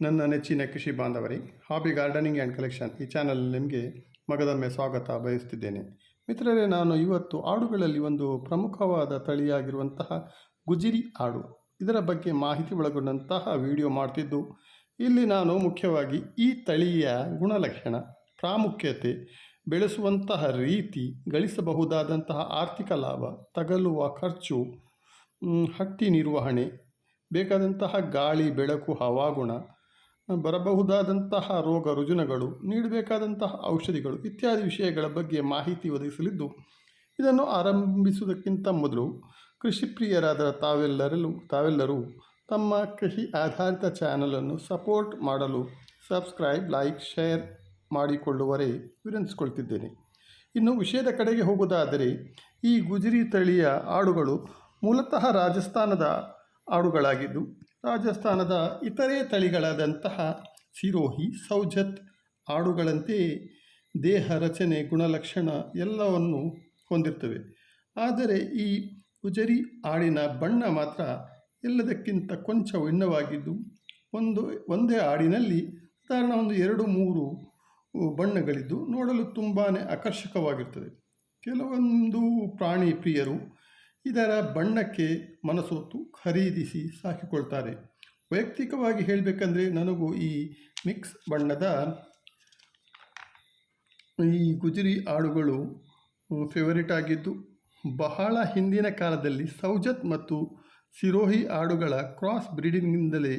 ನನ್ನ ನೆಚ್ಚಿನ ಕೃಷಿ ಬಾಂಧವರಿ ಹಾಬಿ ಗಾರ್ಡನಿಂಗ್ ಆ್ಯಂಡ್ ಕಲೆಕ್ಷನ್ ಈ ಚಾನಲ್ ನಿಮಗೆ ಮಗದೊಮ್ಮೆ ಸ್ವಾಗತ ಬಯಸುತ್ತಿದ್ದೇನೆ ಮಿತ್ರರೇ, ನಾನು ಇವತ್ತು ಆಡುಗಳಲ್ಲಿ ಒಂದು ಪ್ರಮುಖವಾದ ತಳಿಯಾಗಿರುವಂತಹ ಗುಜಿರಿ ಆಡು. ಇದರ ಬಗ್ಗೆ ಮಾಹಿತಿ ಒಳಗೊಂಡಂತಹ ವಿಡಿಯೋ ಮಾಡ್ತಿದ್ದು, ಇಲ್ಲಿ ನಾನು ಮುಖ್ಯವಾಗಿ ಈ ತಳಿಯ ಗುಣಲಕ್ಷಣ, ಪ್ರಾಮುಖ್ಯತೆ, ಬೆಳೆಸುವಂತಹ ರೀತಿ, ಗಳಿಸಬಹುದಾದಂತಹ ಆರ್ಥಿಕ ಲಾಭ, ತಗಲುವ ಖರ್ಚು ಹಟ್ಟಿ ನಿರ್ವಹಣೆ, ಬೇಕಾದಂತಹ ಗಾಳಿ, ಬೆಳಕು, ಹವಾಗುಣ ಬರಬಹುದಾದಂತಹ ರೋಗ ರುಜಿನಗಳು, ನೀಡಬೇಕಾದಂತಹ ಔಷಧಿಗಳು ಇತ್ಯಾದಿ ವಿಷಯಗಳ ಬಗ್ಗೆ ಮಾಹಿತಿ ಒದಗಿಸಲಿದ್ದು, ಇದನ್ನು ಆರಂಭಿಸುವುದಕ್ಕಿಂತ ಮೊದಲು ಕೃಷಿ ಪ್ರಿಯರಾದ ತಾವೆಲ್ಲರಲ್ಲೂ, ತಾವೆಲ್ಲರೂ ತಮ್ಮ ಕೃಷಿ ಆಧಾರಿತ ಚಾನಲನ್ನು ಸಪೋರ್ಟ್ ಮಾಡಲು ಸಬ್ಸ್ಕ್ರೈಬ್ ಲೈಕ್ ಶೇರ್ ಮಾಡಿಕೊಳ್ಳುವರೇ ವಿನಂತಿಸಿಕೊಳ್ತಿದ್ದೇನೆ. ಇನ್ನು ವಿಷಯದ ಕಡೆಗೆ ಹೋಗುವುದಾದರೆ ಈ ಗುಜರಿ ತಳಿಯ ಆಡುಗಳು ಮೂಲತಃ ರಾಜಸ್ಥಾನದ ಆಡುಗಳಾಗಿದ್ದು ರಾಜಸ್ಥಾನದ ಇತರೆ ತಳಿಗಳಾದಂತಹ ಸಿರೋಹಿ, ಸೌಜತ್, ಆಡುಗಳಂತೆ ದೇಹ ರಚನೆ, ಗುಣಲಕ್ಷಣ ಎಲ್ಲವನ್ನು ಹೊಂದಿರ್ತವೆ. ಆದರೆ ಈ ಉಜರಿ ಆಡಿನ ಬಣ್ಣ ಮಾತ್ರ ಎಲ್ಲದಕ್ಕಿಂತ ಕೊಂಚ ಭಿನ್ನವಾಗಿದ್ದು, ಒಂದು, ಒಂದೇ ಆಡಿನಲ್ಲಿ ಸಾಧಾರಣ ಒಂದು ಎರಡು, ಮೂರು ಬಣ್ಣಗಳಿದ್ದು ನೋಡಲು ತುಂಬಾ ಆಕರ್ಷಕವಾಗಿರ್ತದೆ. ಕೆಲವೊಂದು ಪ್ರಾಣಿ ಪ್ರಿಯರು ಇದರ ಬಣ್ಣಕ್ಕೆ ಮನಸೋತು ಖರೀದಿಸಿ ಸಾಕಿಕೊಳ್ತಾರೆ. ವೈಯಕ್ತಿಕವಾಗಿ ಹೇಳಬೇಕಂದ್ರೆ ನನಗೂ ಈ ಮಿಕ್ಸ್ ಬಣ್ಣದ ಈ ಗುಜರಿ ಆಡುಗಳು ಫೇವರಿಟ್ ಆಗಿದ್ದು, ಬಹಳ ಹಿಂದಿನ ಕಾಲದಲ್ಲಿ ಸೌಜತ್ ಮತ್ತು ಸಿರೋಹಿ ಆಡುಗಳ ಕ್ರಾಸ್ ಬ್ರೀಡಿಂಗ್ನಿಂದಲೇ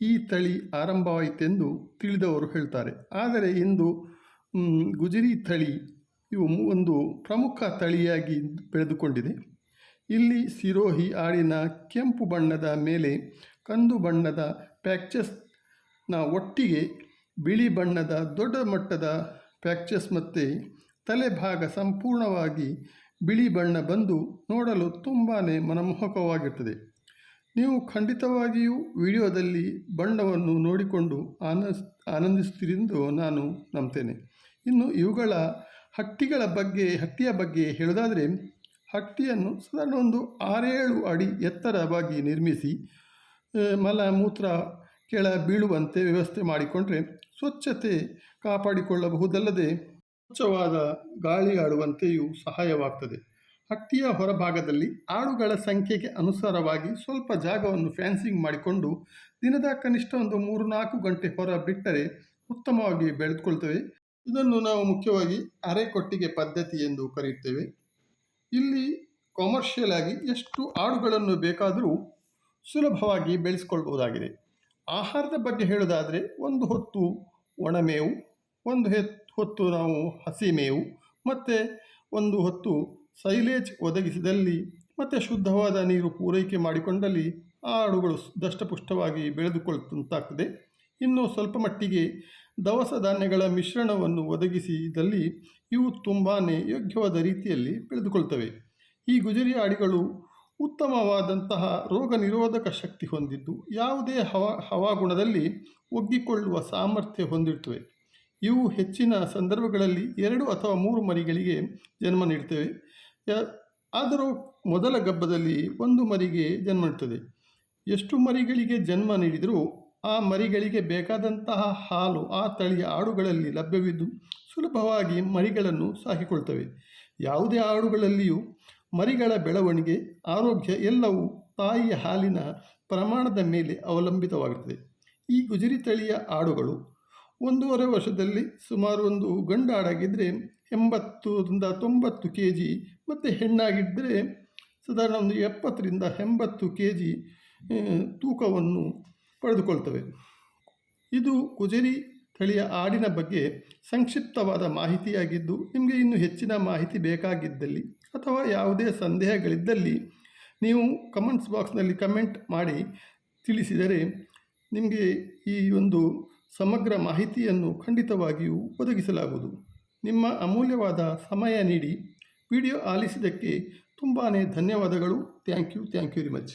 ಈ ತಳಿ ಆರಂಭವಾಯಿತೆಂದು ತಿಳಿದವರು ಹೇಳ್ತಾರೆ. ಆದರೆ ಇಂದು ಗುಜರಿ ತಳಿ ಇವು ಒಂದು ಪ್ರಮುಖ ತಳಿಯಾಗಿ ಬೆಳೆದುಕೊಂಡಿದೆ. ಇಲ್ಲಿ ಸಿರೋಹಿ ಆಡಿನ ಕೆಂಪು ಬಣ್ಣದ ಮೇಲೆ ಕಂದು ಬಣ್ಣದ ಪ್ಯಾಕ್ಚಸ್ನ ಒಟ್ಟಿಗೆ ಬಿಳಿ ಬಣ್ಣದ ದೊಡ್ಡ ಮಟ್ಟದ ಪ್ಯಾಕ್ಚಸ್ ಮತ್ತು ತಲೆಭಾಗ ಸಂಪೂರ್ಣವಾಗಿ ಬಿಳಿ ಬಣ್ಣ ಬಂದು ನೋಡಲು ತುಂಬಾ ಮನಮೋಹಕವಾಗಿರ್ತದೆ ನೀವು ಖಂಡಿತವಾಗಿಯೂ ವಿಡಿಯೋದಲ್ಲಿ ಬಣ್ಣವನ್ನು ನೋಡಿಕೊಂಡು ಆನಸ್ ನಾನು ನಂಬ್ತೇನೆ. ಇನ್ನು ಇವುಗಳ ಹಟ್ಟಿಗಳ ಬಗ್ಗೆ, ಹಟ್ಟಿಯ ಬಗ್ಗೆ ಹೇಳೋದಾದರೆ ಹಟ್ಟಿಯನ್ನು ಸಾಧಾರಣ ಒಂದು ಆರೇಳು ಅಡಿ ಎತ್ತರವಾಗಿ ನಿರ್ಮಿಸಿ ಮಲ ಮೂತ್ರ ಕೆಳ ಬೀಳುವಂತೆ ವ್ಯವಸ್ಥೆ ಮಾಡಿಕೊಂಡರೆ ಸ್ವಚ್ಛತೆ ಕಾಪಾಡಿಕೊಳ್ಳಬಹುದಲ್ಲದೆ ಸ್ವಚ್ಛವಾದ ಗಾಳಿ ಆಡುವಂತೆಯೂ ಸಹಾಯವಾಗ್ತದೆ. ಹಟ್ಟಿಯ ಹೊರಭಾಗದಲ್ಲಿ ಆಡುಗಳ ಸಂಖ್ಯೆಗೆ ಅನುಸಾರವಾಗಿ ಸ್ವಲ್ಪ ಜಾಗವನ್ನು ಫ್ಯಾನ್ಸಿಂಗ್ ಮಾಡಿಕೊಂಡು ದಿನದ ಕನಿಷ್ಠ ಒಂದು ಮೂರು ನಾಲ್ಕು ಗಂಟೆ ಹೊರ ಬಿಟ್ಟರೆ ಉತ್ತಮವಾಗಿ ಬೆಳೆದುಕೊಳ್ತವೆ. ಇದನ್ನು ನಾವು ಮುಖ್ಯವಾಗಿ ಅರೆಕೊಟ್ಟಿಗೆ ಪದ್ಧತಿ ಎಂದು ಕರೆಯುತ್ತೇವೆ. ಇಲ್ಲಿ ಕಾಮರ್ಷಿಯಲ್ ಆಗಿ ಎಷ್ಟು ಆಡುಗಳನ್ನು ಬೇಕಾದರೂ ಸುಲಭವಾಗಿ ಬೆಳೆಸ್ಕೊಳ್ಬೋದಾಗಿದೆ ಆಹಾರದ ಬಗ್ಗೆ ಹೇಳೋದಾದರೆ ಒಂದು ಹೊತ್ತು ಒಣಮೇವು ಒಂದು ಹೆತ್, ಹೊತ್ತು ನಾವು ಹಸಿ ಮೇವು, ಮತ್ತು ಒಂದು ಹೊತ್ತು ಸೈಲೇಜ್ ಒದಗಿಸಿದಲ್ಲಿ, ಮತ್ತು ಶುದ್ಧವಾದ ನೀರು ಪೂರೈಕೆ ಮಾಡಿಕೊಂಡಲ್ಲಿ ಆ ಆಡುಗಳು ದಷ್ಟಪುಷ್ಟವಾಗಿ ಬೆಳೆದುಕೊಳ್ಳುವಂತಾಗ್ತದೆ ಇನ್ನು ಸ್ವಲ್ಪ ಮಟ್ಟಿಗೆ ದವಸ ಧಾನ್ಯಗಳ ಮಿಶ್ರಣವನ್ನು ಒದಗಿಸಿದಲ್ಲಿ ಇವು ತುಂಬಾ ಯೋಗ್ಯವಾದ ರೀತಿಯಲ್ಲಿ ಬೆಳೆದುಕೊಳ್ತವೆ. ಈ ಗುಜರಿ ಆಡಿಗಳು ಉತ್ತಮವಾದಂತಹ ರೋಗ ನಿರೋಧಕ ಶಕ್ತಿ ಹೊಂದಿದ್ದು, ಯಾವುದೇ ಹವಾ, ಹವಾಗುಣದಲ್ಲಿ ಒಗ್ಗಿಕೊಳ್ಳುವ ಸಾಮರ್ಥ್ಯ ಹೊಂದಿರ್ತವೆ. ಇವು ಹೆಚ್ಚಿನ ಸಂದರ್ಭಗಳಲ್ಲಿ ಎರಡು ಅಥವಾ ಮೂರು ಮರಿಗಳಿಗೆ ಜನ್ಮ ನೀಡುತ್ತವೆ ಆದರೂ ಮೊದಲ ಗಬ್ಬದಲ್ಲಿ ಒಂದು ಮರಿಗೆ ಜನ್ಮ ನೀಡುತ್ತದೆ ಎಷ್ಟು ಮರಿಗಳಿಗೆ ಜನ್ಮ ನೀಡಿದರೂ ಆ ಮರಿಗಳಿಗೆ ಬೇಕಾದಂತಹ ಹಾಲು ಆ ತಳಿಯ ಆಡುಗಳಲ್ಲಿ ಲಭ್ಯವಿದ್ದು ಸುಲಭವಾಗಿ ಮರಿಗಳನ್ನು ಸಾಕಿಕೊಳ್ತವೆ ಯಾವುದೇ ಆಡುಗಳಲ್ಲಿಯೂ ಮರಿಗಳ ಬೆಳವಣಿಗೆ, ಆರೋಗ್ಯ ಎಲ್ಲವೂ ತಾಯಿಯ ಹಾಲಿನ ಪ್ರಮಾಣದ ಮೇಲೆ ಅವಲಂಬಿತವಾಗುತ್ತದೆ. ಈ ಗುಜರಿ ತಳಿಯ ಆಡುಗಳು ಒಂದೂವರೆ ವರ್ಷದಲ್ಲಿ ಸುಮಾರು ಒಂದು ಗಂಡು ಆಡಾಗಿದ್ದರೆ ಎಂಬತ್ತರಿಂದ ತೊಂಬತ್ತು ಕೆ ಜಿ ಮತ್ತು ಹೆಣ್ಣಾಗಿದ್ದರೆ ಸಾಧಾರಣ ಒಂದು ಎಪ್ಪತ್ತರಿಂದ ಎಂಬತ್ತು ಕೆ ಜಿ ತೂಕವನ್ನು ಪಡೆದುಕೊಳ್ತವೆ. ಇದು ಕುಜರಿ ತಳಿಯ ಆಡಿನ ಬಗ್ಗೆ ಸಂಕ್ಷಿಪ್ತವಾದ ಮಾಹಿತಿಯಾಗಿದ್ದು, ನಿಮಗೆ ಇನ್ನೂ ಹೆಚ್ಚಿನ ಮಾಹಿತಿ ಬೇಕಾಗಿದ್ದಲ್ಲಿ ಅಥವಾ ಯಾವುದೇ ಸಂದೇಹಗಳಿದ್ದಲ್ಲಿ ನೀವು ಕಮೆಂಟ್ಸ್ ಬಾಕ್ಸ್ನಲ್ಲಿ ಕಮೆಂಟ್ ಮಾಡಿ ತಿಳಿಸಿದರೆ ನಿಮಗೆ ಈ ಒಂದು ಸಮಗ್ರ ಮಾಹಿತಿಯನ್ನು ಖಂಡಿತವಾಗಿಯೂ ಒದಗಿಸಲಾಗುವುದು. ನಿಮ್ಮ ಅಮೂಲ್ಯವಾದ ಸಮಯ ನೀಡಿ. ವಿಡಿಯೋ ಆಲಿಸಿದ್ದಕ್ಕೆ ತುಂಬಾ ಧನ್ಯವಾದಗಳು. Thank you thank you very much